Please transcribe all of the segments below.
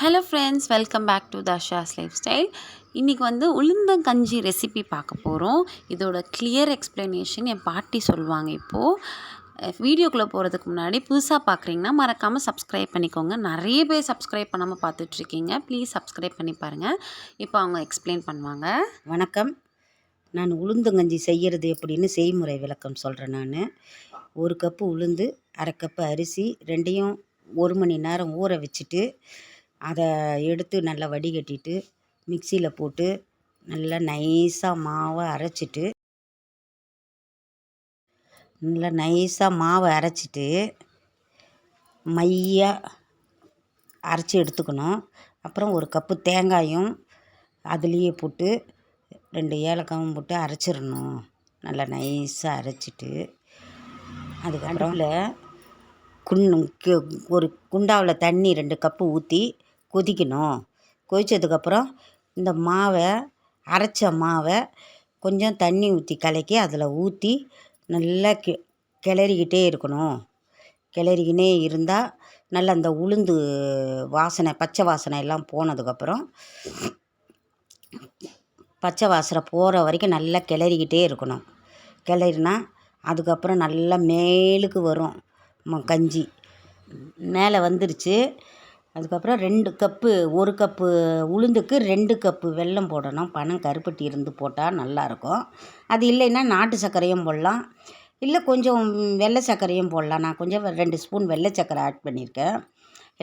Hello friends welcome back to Tasha's lifestyle இன்றைக்கி வந்து உளுந்தங்கஞ்சி recipe பார்க்க போகிறோம் இதோட கிளியர் எக்ஸ்ப்ளனேஷன் என் பாட்டி சொல்லுவாங்க இப்போது வீடியோக்குள்ளே போகிறதுக்கு முன்னாடி புதுசாக பார்க்குறீங்கன்னா மறக்காமல் சப்ஸ்கிரைப் பண்ணிக்கோங்க. நிறைய பேர் சப்ஸ்கிரைப் பண்ணாமல் பார்த்துட்ருக்கீங்க. ப்ளீஸ் சப்ஸ்கிரைப் பண்ணி பாருங்கள் இப்போ அவங்க எக்ஸ்பிளைன் பண்ணுவாங்க. வணக்கம். நான் உளுந்தங்கஞ்சி செய்கிறது எப்படின்னு செய்முறை விளக்கம் சொல்கிறேன் நான். ஒரு கப்பு உளுந்து அரை கப்பு அரிசி ரெண்டையும் ஒரு மணி நேரம் ஊற வச்சுட்டு அதை எடுத்து நல்லா வடிகட்டிட்டு மிக்சியில் போட்டு நல்லா நைஸாக மாவை அரைச்சிட்டு நல்லா நைஸாக மாவை அரைச்சிட்டு மையாக அரைச்சி எடுத்துக்கணும். அப்புறம் ஒரு கப்பு தேங்காயும் அதுலேயே போட்டு ரெண்டு ஏலக்காயும் போட்டு அரைச்சிடணும். நல்லா நைஸாக அரைச்சிட்டு. அதுக்கப்புறம் குண் ஒரு குண்டாவில் தண்ணி ரெண்டு கப்பு ஊற்றி கொதிக்கணும். கொதித்ததுக்கப்புறம் இந்த மாவை அரைச்ச மாவை கொஞ்சம் தண்ணி ஊற்றி கலக்கி அதில் ஊற்றி நல்லா கி கிளறிக்கிட்டே இருக்கணும். கிளறிக்கினே இருந்தால் நல்லா அந்த உளுந்து வாசனை பச்சை வாசனை எல்லாம் போனதுக்கப்புறம் பச்சை வாசனை போகிற வரைக்கும் நல்லா கிளறிக்கிட்டே இருக்கணும். கிளறினா அதுக்கப்புறம் நல்லா மேலுக்கு வரும். கஞ்சி. மேலே வந்துருச்சு. அதுக்கப்புறம் ரெண்டு கப்பு ஒரு கப்பு உளுந்துக்கு ரெண்டு கப்பு வெல்லம் போடணும். பனம் கருப்பட்டி இருந்து போட்டால் நல்லாயிருக்கும் அது இல்லைன்னா நாட்டு சர்க்கரையும் போடலாம். இல்லை கொஞ்சம் வெள்ளை சர்க்கரையும் போடலாம். நான் கொஞ்சம் ரெண்டு ஸ்பூன் வெள்ளை சர்க்கரை ஆட் பண்ணியிருக்கேன்.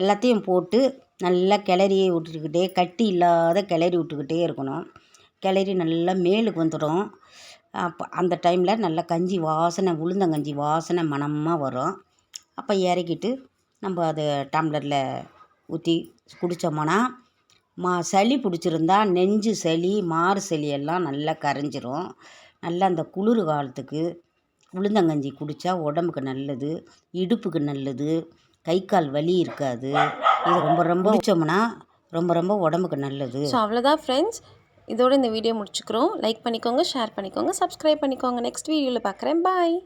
எல்லாத்தையும் போட்டு நல்லா கிளறி விட்டுக்கிட்டே கட்டி இல்லாத கிளறி விட்டுக்கிட்டே இருக்கணும். கிளறி நல்லா மேலுக்கு வந்துடும். அப்போ அந்த டைமில் நல்லா கஞ்சி வாசனை உளுந்தங்கஞ்சி வாசனை மணமாக வரும். அப்போ இறக்கிட்டு நம்ம அதை டம்ளரில் ஊற்றி குடித்தோம்னா மா சளி பிடிச்சிருந்தா நெஞ்சு சளி மாறு சளி எல்லாம் நல்லா கரைஞ்சிரும். நல்லா அந்த குளிர் காலத்துக்கு உளுந்தங்கஞ்சி குடித்தா உடம்புக்கு நல்லது இடுப்புக்கு நல்லது கை கால் வலி இருக்காது. இது ரொம்ப ரொம்ப குடித்தோம்னா ரொம்ப ரொம்ப உடம்புக்கு நல்லது. ஸோ அவ்வளோதான் ஃப்ரெண்ட்ஸ் இதோட இந்த வீடியோ முடிச்சுக்கிறோம். லைக் பண்ணிக்கோங்க ஷேர் பண்ணிக்கோங்க சப்ஸ்கிரைப் பண்ணிக்கோங்க. நெக்ஸ்ட் வீடியோவில் பார்க்குறேன். பாய்